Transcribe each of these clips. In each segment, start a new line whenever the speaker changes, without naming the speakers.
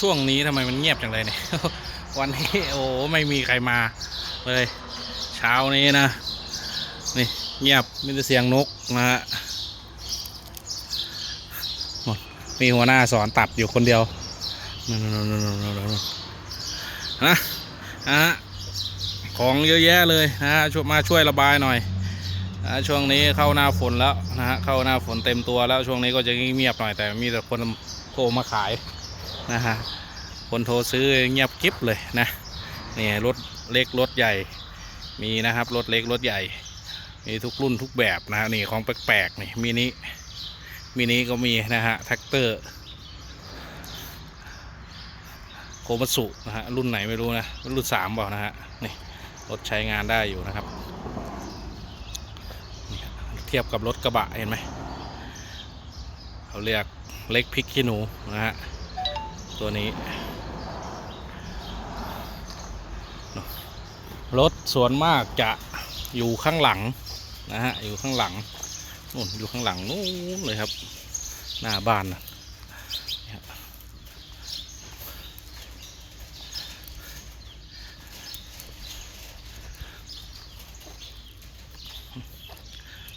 ช่วงนี้ทำไมมันเงียบจังเลยเนี่ย วันนี้โอ้ไม่มีใครมาเลย เช้านี้นะ นี่เงียบมีแต่เสียงนกนะฮะมีหัวหน้าสอนตัดอยู่คนเดียวนั่นๆๆๆๆนะนะฮะของเยอะแยะเลยนะฮะมาช่วยระบายหน่อยนะช่วงนี้เข้าหน้าฝนแล้วนะฮะเข้าหน้าฝนเต็มตัวแล้วช่วงนี้ก็จะเงียบๆหน่อยแต่มีแต่คนโทรมาขาย นะฮะคนโทรซื้อเงียบกริบเลยนะนี่รถเล็กรถใหญ่มีนะครับรถเล็กรถใหญ่ มีทุกรุ่นทุกแบบนะนี่ของแปลกๆนี่มินิมินิก็มีนะฮะแท็กเตอร์โคมัสุนะฮะรุ่นไหนไม่รู้นะรุ่นสามเปล่านะฮะนี่รถใช้งานได้อยู่นะครับ เทียบกับรถกระบะเห็นไหมเขาเรียกเล็กพริกขี้หนูนะฮะ ตัวนี้ รถส่วนมากจะอยู่ข้างหลังนะฮะ อยู่ข้างหลังนู่นอยู่ข้างหลังนู่นเลยครับ หน้าบ้านนะ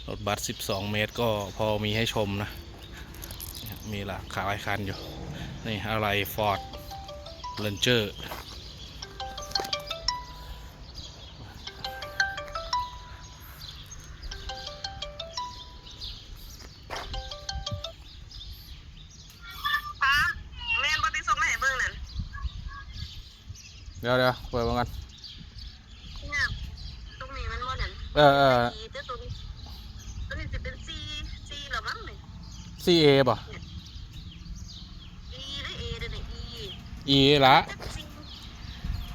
รถบัส 12 เมตรก็พอมีให้ชมนะนี่ะมีหลากหลายคันอยู่ นี่อะไรฟอร์ดเลนเจอร์
ป้าเบิ้งนั่น
เดี๋ยวเดี๋ยวเปิดมันกัน
ตรงนี้มันโม
เดลเออเอ
อตัวนี้จะเป็นซีซีหรอมั้งเนี่ยซีเอป่ะ E
E ละ
จัก C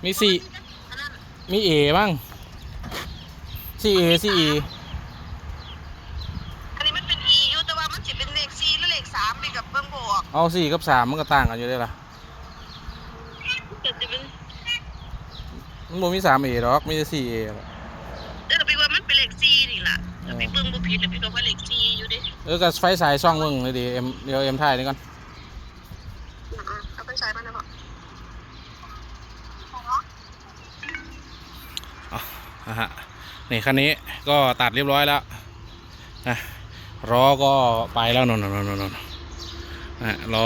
มี C
อันนั้น
มี A บ้าง CA CE
อันนี้มันเป็น E อยู่แต่ว่ามันสิเป็นเลข C หรือเลข3ไปกับเบิ่งบ่ออก
เอาสี่กับสามมันก็ต่างกันอยู่ได้ละ
ก็สิเป็น
มันบ่มีสาม A หรอกมีแต่ 4A หรอก
แต่ก็ไปว่ามันเป็นเลข C นี่ล่ะแล้วไปเบิ่งบ่ผิดแล้วพี่ก็ว่าเลข C อยู่เด้
เออกับไฟสายช่องมึงเลยดิเอ็มเดี๋ยวเอ็มถ่ายนี่ก่อน
นะ
ฮะนี่คันนี้ก็ตัดเรียบร้อยแล้วนะล้อก็ไปแล้วนนนนนนนะล้อ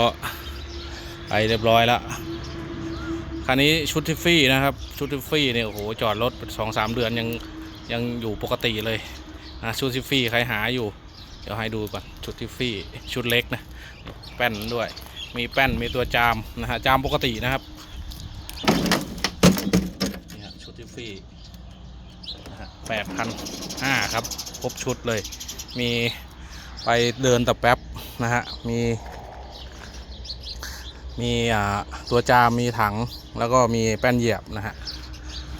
ไปเรียบร้อยแล้วคันนี้ชุดทิฟฟี่นะครับชุดทิฟฟี่เนี่ยโอ้โหจอดรถสองสามเดือนยังยังอยู่ปกติเลยนะชุดทิฟฟี่ใครหาอยู่ เดี๋ยวให้ดูก่อนชุดทิฟฟี่ชุดเล็กนะแป้นด้วย มีแป้นมีตัวจามนะฮะจามปกตินะครับนี่ฮะชุดทิฟฟี่ แปดพันห้าครับ ครบชุดเลย มีไปเดินตะแป๊บนะฮะ มี มีตัวจามมีถังแล้วก็มีแป้นเหยียบนะฮะ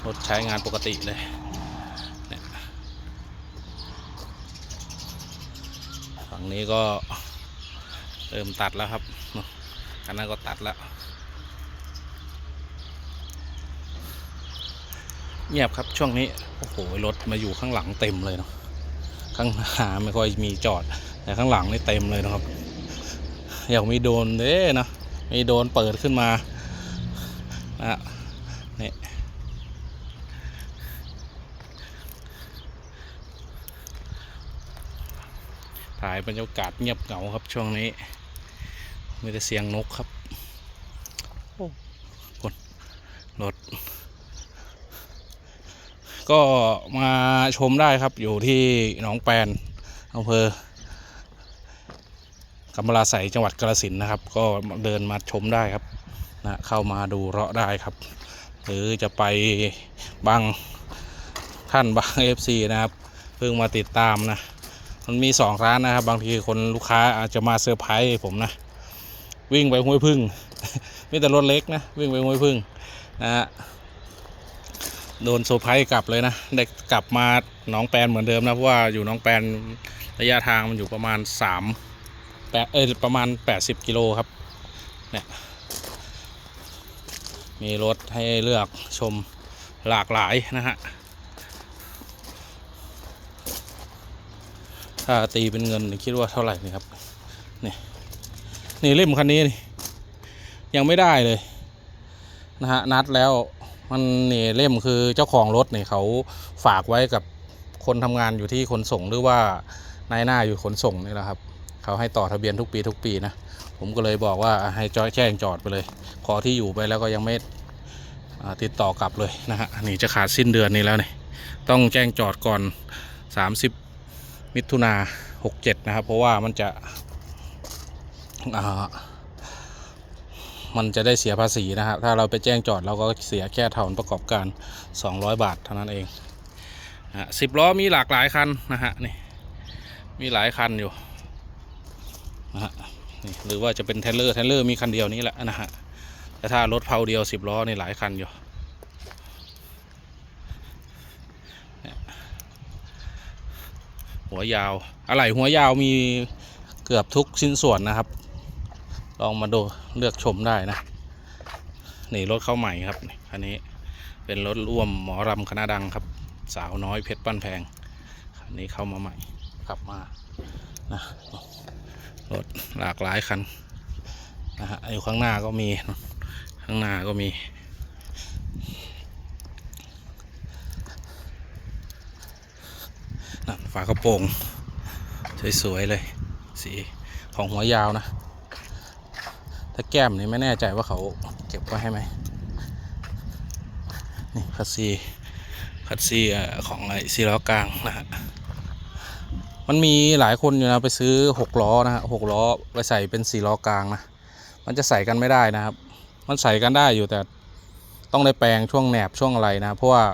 รถใช้งานปกติเลยฝั่งนี้ก็เริ่มตัดแล้วครับอันนั้นก็ตัดแล้ว เงียบครับช่วงนี้ โอ้โหรถมาอยู่ข้างหลังเต็มเลยเนาะข้างหน้าไม่ค่อยมีจอด แต่ข้างหลังนี่เต็มเลยนะครับ อยากมีโดนเด้เนาะมีโดนเปิดขึ้นมานะฮะนี่ถ่ายบรรยากาศเงียบเหงาครับช่วงนี้มีแต่เสียงนกครับ โอ้คนรถ ก็มาชมได้ครับอยู่ที่หนองแปนอำเภอกำมะลาใสยจังหวัดกาฬสินนะครับ ก็เดินมาชมได้ครับนะเข้ามาดูเลาะได้ครับ หรือจะไปบางท่านบาง FC นะครับเพิ่งมาติดตามนะ มันมีสองร้านนะครับ บางทีคนลูกค้าอาจจะมาเซอร์ไพรส์ผมนะ วิ่งไปห้วยพึ่งมีแต่รถเล็กนะ วิ่งไปห้วยพึ่งนะฮะ โดนโซอร์ไพรส์กลับเลยนะได้กลับมาหนองแปนเหมือนเดิมนะเพราะว่าอยู่หนองแปนระยะทางมันอยู่ประมาณสามแปดเอ้ยประมาณ 80 กิโลครับเนี่ยมีรถให้เลือกชมหลากหลายนะฮะถ้าตีเป็นเงินคิดว่าเท่าไหร่นี่ครับนี่นี่เล่มคันนี้นี่ยังไม่ได้เลยนะฮะนัดแล้ว มันนี่เล่มคือเจ้าของรถเนี่ยเขาฝากไว้กับคนทำงานอยู่ที่ขนส่งหรือว่านายหน้าอยู่ขนส่งนี่แหละครับเขาให้ต่อทะเบียนทุกปีทุกปีนะผมก็เลยบอกว่าให้จอยแจ้งจอดไปเลย ขอที่อยู่ไปแล้วก็ยังไม่อ่าติดต่อกลับเลยนะฮะนี่จะขาดสิ้นเดือนนี้แล้วเนี่ยต้องแจ้งจอดก่อน 30 มิถุนา67 นะครับ เพราะว่ามันจะอ่า มันจะได้เสียภาษีนะครับถ้าเราไปแจ้งจอดเราก็เสียแค่ถอนประกอบการ 200 บาทเท่านั้นเองนะสิบล้อมีหลากหลายคันนะฮะนี่มีหลายคันอยู่นะฮะนี่หรือว่าจะเป็นเทเลอร์เทเลอร์มีคันเดียวนี้แหละนะฮะแต่ถ้ารถเพาเดียวสิบล้อนี่หลายคันอยู่หัวยาว อะไหล่หัวยาวมีเกือบทุกชิ้นส่วนนะครับ ลองมาดูเลือกชมได้นะ นี่รถเข้าใหม่ครับคันนี้เป็นรถร่วมหมอรำคณะดังครับ สาวน้อยเพชรปั้นแพงคันนี้เข้ามาใหม่ขับมานะรถหลากหลายคันนะฮะอยู่ข้างหน้าก็มีข้างหน้าก็มีนั่นฝากระโปรง สวย ๆ เลย สีของหัวยาวนะ ถ้าแก้มนี่ไม่แน่ใจว่าเขาเก็บไว้ให้ไหมนี่คัสซีคัสซีเอ่อของไอซีล้อกลางนะฮะมันมีหลายคนอยู่นะไปซื้อหกล้อนะฮะหกล้อไปใส่เป็นสี่ล้อกลางนะมันจะใส่กันไม่ได้นะครับ มันใส่กันได้อยู่แต่ต้องได้แปลงช่วงแหนบช่วงอะไรนะเพราะว่า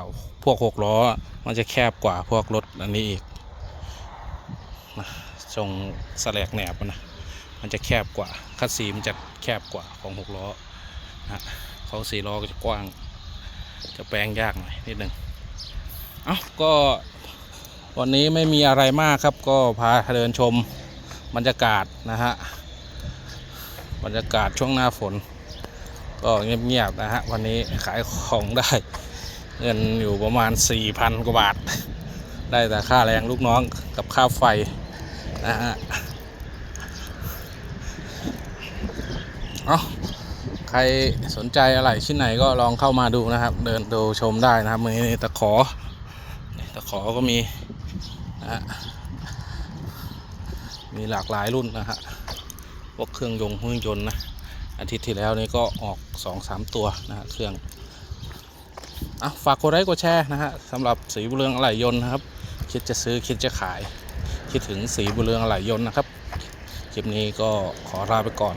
พวกหกล้อมันจะแคบกว่าพวกรถอันนี้อีกนะทรงสแลกแหนบมันนะ มันจะแคบกว่าคัสซีมันจะแคบกว่าของหกล้อนะฮะของสี่ล้อก็จะกว้าง จะแปลงยากหน่อยนิดนึงเอ้าก็วันนี้ไม่มีอะไรมากครับ ก็พาเดินชมบรรยากาศนะฮะบรรยากาศช่วงหน้าฝน ก็เงียบๆนะฮะวันนี้ขายของได้ เงินอยู่ประมาณ 4,000 กว่าบาท ได้แต่ค่าแรงลูกน้องกับค่าไฟนะฮะ เอาใครสนใจอะไรชิ้นไหนก็ลองเข้ามาดูนะครับ เดินดูชมได้นะครับมือนี้ตะขอตะขอก็มีนะมีหลากหลายรุ่นนะฮะพวกเครื่องยงเครื่องยนต์นะอาทิตย์ที่แล้วนี่ก็ออกสองสามตัวนะฮะเครื่องอะฝากกดไลค์กดแชร์นะฮะสำหรับสีบุเรืองอะไหล่ยนต์นะครับ คิดจะซื้อคิดจะขาย คิดถึงสีบุเรืองอะไหล่ยนต์นะครับ คลิปนี้ก็ขอลาไปก่อน